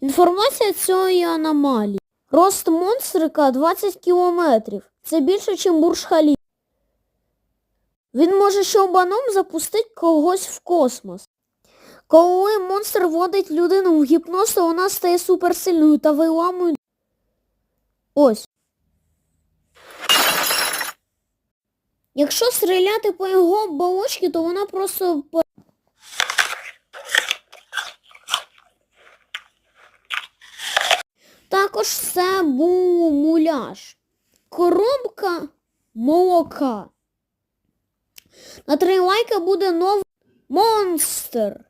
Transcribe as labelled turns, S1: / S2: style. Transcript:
S1: Інформація цієї аномалії. Рост монстрика 20 кілометрів. Це більше, ніж бурж Халіфа. Він може щелбаном запустити когось в космос. Коли монстр вводить людину в гіпноз, то вона стає суперсильною та виламує. Ось. Якщо стріляти по його оболочці, то вона просто Також це був муляж. Коробка молока. На три лайка буде новий монстр.